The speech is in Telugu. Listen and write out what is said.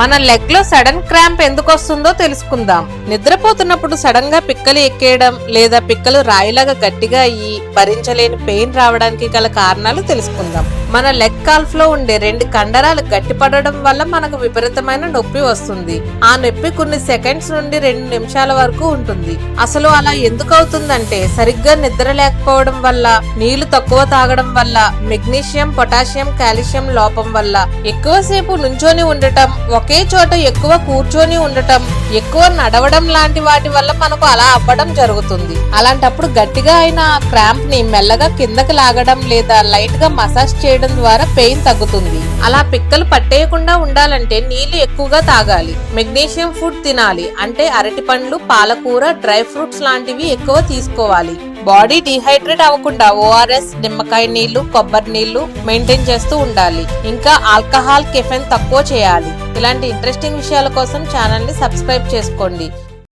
మన లెగ్లో సడన్ క్రాంప్ ఎందుకు వస్తుందో తెలుసుకుందాం. నిద్రపోతున్నప్పుడు సడన్గా పిక్కలు ఎక్కేయడం లేదా పిక్కలు రాయిలాగా గట్టిగా అయ్యి భరించలేని పెయిన్ రావడానికి గల కారణాలు తెలుసుకుందాం. మన లెగ్ కాల్ఫ్లో ఉండే రెండు కండరాలు గట్టిపడడం వల్ల మనకు విపరీతమైన నొప్పి వస్తుంది. ఆ నొప్పి కొన్ని సెకండ్స్ నుండి రెండు నిమిషాల వరకు ఉంటుంది. అసలు అలా ఎందుకు అవుతుందంటే సరిగ్గా నిద్ర లేకపోవడం వల్ల నీళ్ళు తక్కువ తాగడం వల్ల మెగ్నీషియం పొటాషియం కాల్షియం లోపం వల్ల ఎక్కువసేపు నుంచొని ఉండటం ఒక ఒకే చోట ఎక్కువ కూర్చొని ఉండటం ఎక్కువ నడవడం లాంటి వాటి వల్ల మనకు అలా అవ్వడం జరుగుతుంది. అలాంటప్పుడు గట్టిగా అయిన క్రాంప్ని మెల్లగా కిందకి లాగడం లేదా లైట్గా మసాజ్ చేయడం ద్వారా పెయిన్ తగ్గుతుంది. అలా పిక్కలు పట్టేయకుండా ఉండాలంటే నీళ్ళు ఎక్కువగా తాగాలి. మెగ్నీషియం ఫుడ్ తినాలి. అంటే అరటి పండ్లు పాలకూర డ్రై ఫ్రూట్స్ లాంటివి ఎక్కువ తీసుకోవాలి. బాడీ డిహైడ్రేట్ అవ్వకుండా ఓఆర్ఎస్ నిమ్మకాయ నీళ్ళు కొబ్బరి నీళ్ళు మెయింటైన్ చేస్తూ ఉండాలి. ఇంకా ఆల్కహాల్ కెఫెన్ తక్కువ చేయాలి. ఇలాంటి ఇంట్రెస్టింగ్ విషయాల కోసం ఛానల్ని సబ్స్క్రైబ్ చేసుకోండి.